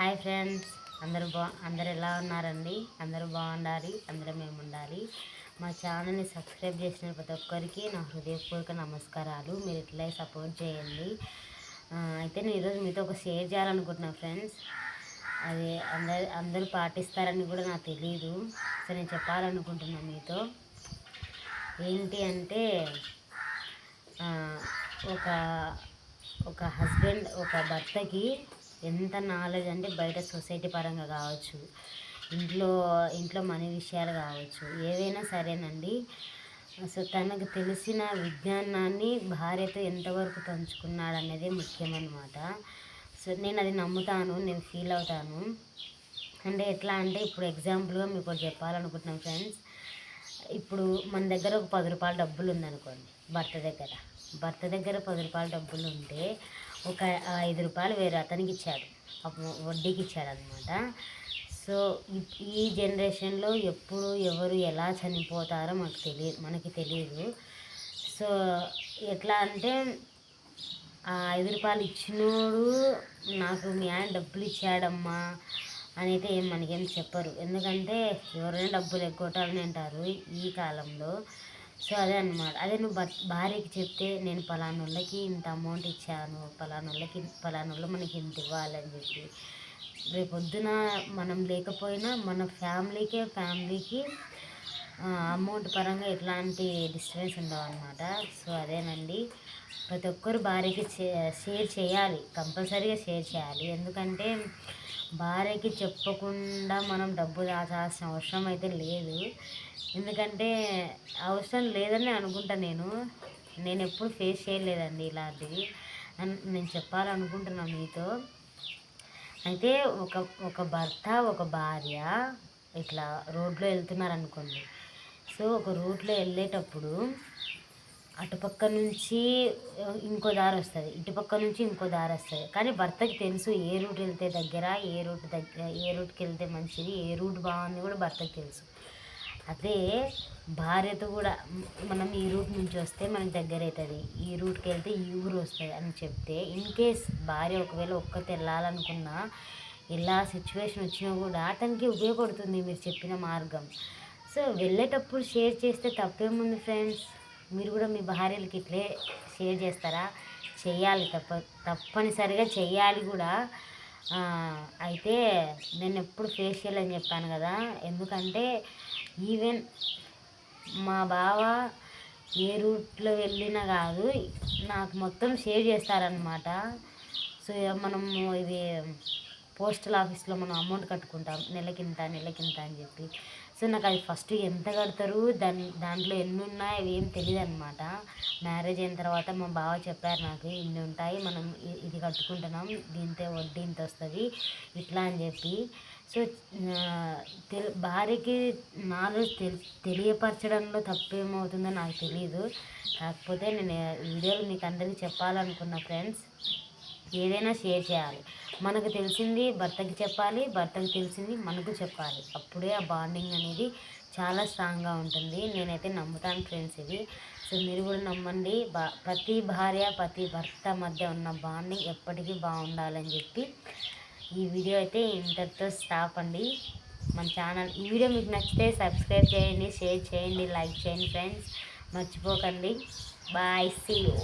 Hi friends అందరూ బా అందరు ఎలా ఉన్నారండి? అందరూ బాగుండాలి అందరూ మేము ఉండాలి మా ఛానల్ని సబ్స్క్రైబ్ చేసిన ప్రతి ఒక్కరికి నా హృదయపూర్వక నమస్కారాలు. మీరు ఇట్లా సపోర్ట్ చేయండి. అయితే నేను ఈరోజు మీతో ఒక షేర్ చేయాలనుకుంటున్నాను ఫ్రెండ్స్. అది అందరు అందరూ పాటిస్తారని కూడా నాకు తెలియదు సో నేను చెప్పాలనుకుంటున్నాను మీతో. ఏంటి అంటే ఒక ఒక హస్బెండ్ ఒక భర్తకి ఎంత నాలెడ్జ్ అంటే బయట సొసైటీ పరంగా కావచ్చు ఇంట్లో ఇంట్లో మనీ విషయాలు కావచ్చు ఏవైనా సరేనండి. సో తనకు తెలిసిన విజ్ఞానాన్ని భార్యతో ఎంతవరకు పంచుకున్నాడు అనేది ముఖ్యమన్నమాట. సో నేను అది నమ్ముతాను నేను ఫీల్ అవుతాను. అంటే ఎట్లా అంటే ఇప్పుడు ఎగ్జాంపుల్గా మీకు చెప్పాలనుకుంటున్నాం ఫ్రెండ్స్ ఇప్పుడు మన దగ్గర ఒక పది రూపాయల డబ్బులు ఉందనుకోండి భర్త దగ్గర. భర్త దగ్గర పది రూపాయల డబ్బులు ఉంటే ఒక ఐదు రూపాయలు వేరే అతనికి ఇచ్చాడు. వడ్డీకి ఇచ్చాడు అనమాట సో ఈ జనరేషన్లో ఎప్పుడు ఎవరు ఎలా చనిపోతారో మాకు తెలియదు మనకి తెలియదు. సో ఎట్లా అంటే ఆ ఐదు రూపాయలు ఇచ్చినోడు నాకు మీ ఆయన డబ్బులు ఇచ్చాడమ్మా అని అయితే ఏం మనకేం చెప్పరు. ఎందుకంటే ఎవరైనా డబ్బులు ఎగ్గొట్టాలని అంటారు ఈ కాలంలో. సో అదే అనమాట అదే నువ్వు భార్యకి చెప్తే నేను పలానోళ్ళకి ఇంత అమౌంట్ ఇచ్చాను పలానోళ్ళకి పలానోళ్ళు మనకి ఇంత ఇవ్వాలని చెప్పి. రేపొద్దున మనం లేకపోయినా మన ఫ్యామిలీకే ఫ్యామిలీకి అమౌంట్ పరంగా ఎట్లాంటి డిస్టర్బెన్స్ ఉండవు అనమాట సో అదేనండి. ప్రతి ఒక్కరు భార్యకి షేర్ చేయాలి. కంపల్సరీగా షేర్ చేయాలి. ఎందుకంటే భార్యకి చెప్పకుండా మనం డబ్బు దాచాల్సిన అవసరం అయితే లేదు. ఎందుకంటే అవసరం లేదని అనుకుంటా నేను. నేను ఎప్పుడు ఫేస్ చేయలేదండి ఇలాంటివి నేను చెప్పాలనుకుంటున్నాను మీతో. అయితే ఒక ఒక భర్త ఒక భార్య ఇట్లా రోడ్లో వెళ్తున్నారు అనుకోండి సో ఒక రూట్లో వెళ్ళేటప్పుడు అటుపక్క నుంచి ఇంకో దారి వస్తుంది. ఇటుపక్క నుంచి ఇంకో దారి వస్తుంది. కానీ భర్తకి తెలుసు ఏ రూట్ వెళ్తే దగ్గర ఏ రూట్ దగ్గర ఏ రూట్కి వెళ్తే మంచిది ఏ రూట్ బాగుంది కూడా భర్తకి తెలుసు. అదే భార్యతో కూడా మనం ఈ రూట్ నుంచి వస్తే మనకి దగ్గర అవుతుంది. ఈ రూట్కి వెళ్తే ఈ ఊరు వస్తుంది అని చెప్తే ఇన్ కేస్ భార్య ఒకవేళ ఒక్కతే వెళ్ళాలనుకున్నా ఇలా సిచ్యువేషన్ వచ్చినా కూడా అతనికి ఉపయోగపడుతుంది మీరు చెప్పిన మార్గం. సో వెళ్ళేటప్పుడు షేర్ చేస్తే తప్పేముంది ఫ్రెండ్స్ మీరు కూడా మీ భార్యలకి ఇట్లే షేర్ చేస్తారా? చెయ్యాలి తప్ప తప్పనిసరిగా చెయ్యాలి కూడా. అయితే నేను ఎప్పుడు ఫేస్ చేయాలని చెప్పాను కదా ఎందుకంటే ఈవెన్ మా బావ ఏ రూట్లో వెళ్ళినా కాదు నాకు మొత్తం షేర్ చేస్తారనమాట సో మనం ఇది పోస్టల్ ఆఫీస్లో మనం అమౌంట్ కట్టుకుంటాం. నెలకింత నెలకింత అని చెప్పి. సో నాకు అది ఫస్ట్ ఎంత కడతారు దాని దాంట్లో ఎన్ని ఉన్నాయో అవి ఏం తెలియదు అనమాట మ్యారేజ్ అయిన తర్వాత మా బావ చెప్పారు నాకు ఇన్ని ఉంటాయి మనం ఇది కట్టుకుంటున్నాం దీంతో వడ్డీ ఇంత వస్తుంది ఇట్లా అని చెప్పి. సో తెలి భార్యకి నాలెడ్జ్ తెలి తెలియపరచడంలో తప్పేమవుతుందో నాకు తెలియదు కాకపోతే నేను వీడియోలు మీకు అందరికీ చెప్పాలనుకున్న ఫ్రెండ్స్ ఏదైనా షేర్ చేయాలి. మనకు తెలిసింది భర్తకి చెప్పాలి భర్తకి తెలిసింది మనకు చెప్పాలి. అప్పుడే ఆ బాండింగ్ అనేది చాలా స్ట్రాంగ్గా ఉంటుంది. నేనైతే నమ్ముతాను ఫ్రెండ్స్ ఇది సో మీరు కూడా నమ్మండి. బా ప్రతి భార్య ప్రతి భర్త మధ్య ఉన్న బాండింగ్ ఎప్పటికీ బాగుండాలని చెప్పి ఈ వీడియో అయితే ఇంతటితో స్టాప్ అండి. మన ఛానల్ ఈ వీడియో మీకు నచ్చితే సబ్స్క్రైబ్ చేయండి షేర్ చేయండి లైక్ చేయండి ఫ్రెండ్స్ మర్చిపోకండి. Bye see you